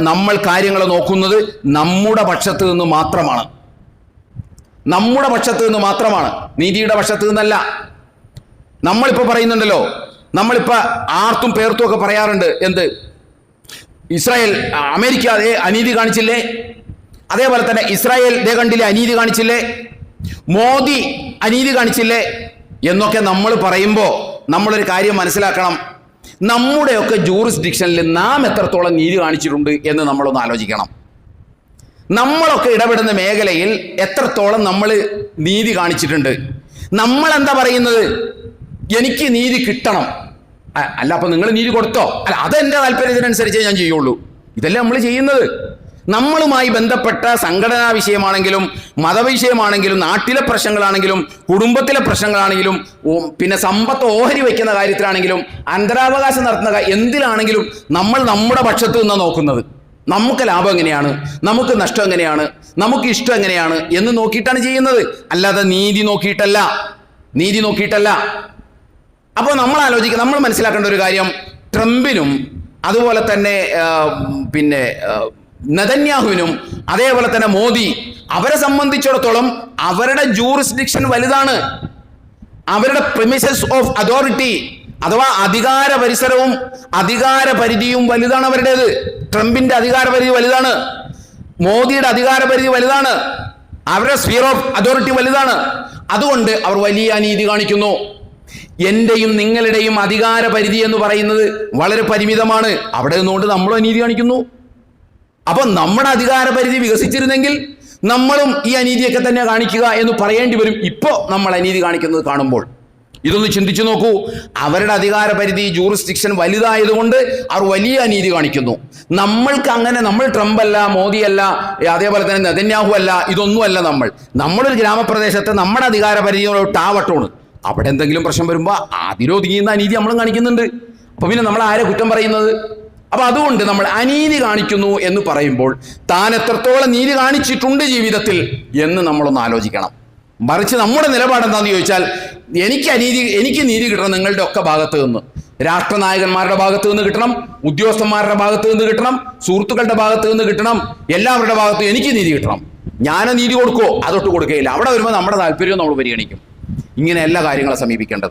നമ്മൾ കാര്യങ്ങൾ നോക്കുന്നത് നമ്മുടെ പക്ഷത്ത് നിന്ന് മാത്രമാണ്. നമ്മുടെ പക്ഷത്ത് നിന്ന് മാത്രമാണ്. നീതിയുടെ പക്ഷത്ത് നിന്നല്ല. നമ്മളിപ്പോ പറയുന്നുണ്ടല്ലോ. നമ്മളിപ്പോ ആർത്തും പേർത്തും ഒക്കെ പറയാറുണ്ട് എന്ത്? ഇസ്രായേൽ അമേരിക്ക അതേ അനീതി കാണിച്ചില്ലേ? അതേപോലെ തന്നെ ഇസ്രായേൽ ദേ കണ്ടില്ലേ അനീതി കാണിച്ചില്ലേ? മോദി അനീതി കാണിച്ചില്ലേ? എന്നൊക്കെ നമ്മൾ പറയുമ്പോൾ നമ്മളൊരു കാര്യം മനസ്സിലാക്കണം. നമ്മുടെയൊക്കെ ജൂറിസ്ഡിക്ഷനിൽ നാം എത്രത്തോളം നീതി കാണിച്ചിട്ടുണ്ട് എന്ന് നമ്മളൊന്ന് ആലോചിക്കണം. നമ്മളൊക്കെ ഇടപെടുന്ന മേഖലയിൽ എത്രത്തോളം നമ്മൾ നീതി കാണിച്ചിട്ടുണ്ട്. നമ്മൾ എന്താ പറയുന്നത്? എനിക്ക് നീതി കിട്ടണം. അല്ല അപ്പം നിങ്ങൾ നീതി കൊടുത്തോ? അല്ല അതെന്റെ താല്പര്യത്തിനനുസരിച്ചേ ഞാൻ ചെയ്യുള്ളൂ. ഇതല്ലേ നമ്മൾ ചെയ്യുന്നത്. നമ്മളുമായി ബന്ധപ്പെട്ട സംഘടനാ വിഷയമാണെങ്കിലും മതവിഷയമാണെങ്കിലും നാട്ടിലെ പ്രശ്നങ്ങളാണെങ്കിലും കുടുംബത്തിലെ പ്രശ്നങ്ങളാണെങ്കിലും പിന്നെ സമ്പത്ത് ഓഹരി വയ്ക്കുന്ന കാര്യത്തിലാണെങ്കിലും അന്തരാവകാശം നടത്തുന്ന എന്തിലാണെങ്കിലും നമ്മൾ നമ്മുടെ പക്ഷത്തു നിന്ന് നോക്കുന്നത്. നമുക്ക് ലാഭം എങ്ങനെയാണ്? നമുക്ക് നഷ്ടം എങ്ങനെയാണ്? നമുക്ക് ഇഷ്ടം എങ്ങനെയാണ്? എന്ന് നോക്കിയിട്ടാണ് ചെയ്യുന്നത്. അല്ലാതെ നീതി നോക്കിയിട്ടല്ല. നീതി നോക്കിയിട്ടല്ല. അപ്പോൾ നമ്മൾ ആലോചിക്കുക നമ്മൾ മനസ്സിലാക്കേണ്ട ഒരു കാര്യം ട്രംപിനും അതുപോലെ തന്നെ പിന്നെ നെതന്യാഹുവിനും അതേപോലെ തന്നെ മോദി അവരെ സംബന്ധിച്ചിടത്തോളം അവരുടെ ജൂറിസ്ഡിക്ഷൻ വലുതാണ്. അവരുടെ പ്രിമിസസ് ഓഫ് അതോറിറ്റി അഥവാ അധികാര പരിസരവും അധികാര പരിധിയും വലുതാണ് അവരുടേത്. ട്രംപിന്റെ അധികാര പരിധി വലുതാണ്. മോദിയുടെ അധികാര പരിധി വലുതാണ്. അവരുടെ സ്ഫിയർ ഓഫ് അതോറിറ്റി വലുതാണ്. അതുകൊണ്ട് അവർ വലിയ അനീതി കാണിക്കുന്നു. എന്റെയും നിങ്ങളുടെയും അധികാര പരിധി എന്ന് പറയുന്നത് വളരെ പരിമിതമാണ്. അവിടെ നിന്നുകൊണ്ട് നമ്മളും അനീതി കാണിക്കുന്നു. അപ്പൊ നമ്മുടെ അധികാര പരിധി വികസിച്ചിരുന്നെങ്കിൽ നമ്മളും ഈ അനീതിയൊക്കെ തന്നെ കാണിക്കുക എന്ന് പറയേണ്ടി വരും ഇപ്പോൾ നമ്മൾ അനീതി കാണിക്കുന്നത് കാണുമ്പോൾ. ഇതൊന്ന് ചിന്തിച്ചു നോക്കൂ. അവരുടെ അധികാര പരിധി ജൂറിസ്ഡിക്ഷൻ വലുതായതുകൊണ്ട് അവർ വലിയ അനീതി കാണിക്കുന്നു. നമ്മൾക്ക് അങ്ങനെ നമ്മൾ ട്രംപ് അല്ല മോദിയല്ല അതേപോലെ തന്നെ നെതന്യാഹു അല്ല ഇതൊന്നുമല്ല നമ്മൾ. നമ്മളൊരു ഗ്രാമപ്രദേശത്തെ നമ്മുടെ അധികാര പരിധിയോട് ടാവട്ടമാണ് അവിടെ എന്തെങ്കിലും പ്രശ്നം വരുമ്പോൾ അതിലൊതുങ്ങിയുന്ന അനീതി നമ്മളും കാണിക്കുന്നുണ്ട്. അപ്പോൾ പിന്നെ നമ്മൾ ആരെ കുറ്റം പറയുന്നത്? അപ്പൊ അതുകൊണ്ട് നമ്മൾ അനീതി കാണിക്കുന്നു എന്ന് പറയുമ്പോൾ താൻ എത്രത്തോളം നീതി കാണിച്ചിട്ടുണ്ട് ജീവിതത്തിൽ എന്ന് നമ്മളൊന്ന് ആലോചിക്കണം. മറിച്ച് നമ്മുടെ നിലപാട് എന്താണെന്ന് ചോദിച്ചാൽ എനിക്ക് അനീതി എനിക്ക് നീതി കിട്ടണം നിങ്ങളുടെ ഒക്കെ ഭാഗത്ത് നിന്ന്. രാഷ്ട്രനായകന്മാരുടെ ഭാഗത്ത് നിന്ന് കിട്ടണം ഉദ്യോഗസ്ഥന്മാരുടെ ഭാഗത്ത് നിന്ന് കിട്ടണം സുഹൃത്തുക്കളുടെ ഭാഗത്ത് നിന്ന് കിട്ടണം എല്ലാവരുടെ ഭാഗത്തും എനിക്ക് നീതി കിട്ടണം. ഞാൻ നീതി കൊടുക്കുമോ അതൊട്ട് കൊടുക്കുകയില്ല അവിടെ വരുമ്പോൾ നമ്മുടെ താല്പര്യം നമ്മൾ പരിഗണിക്കും. ഇങ്ങനെ എല്ലാ കാര്യങ്ങളും സമീപിക്കേണ്ടത്.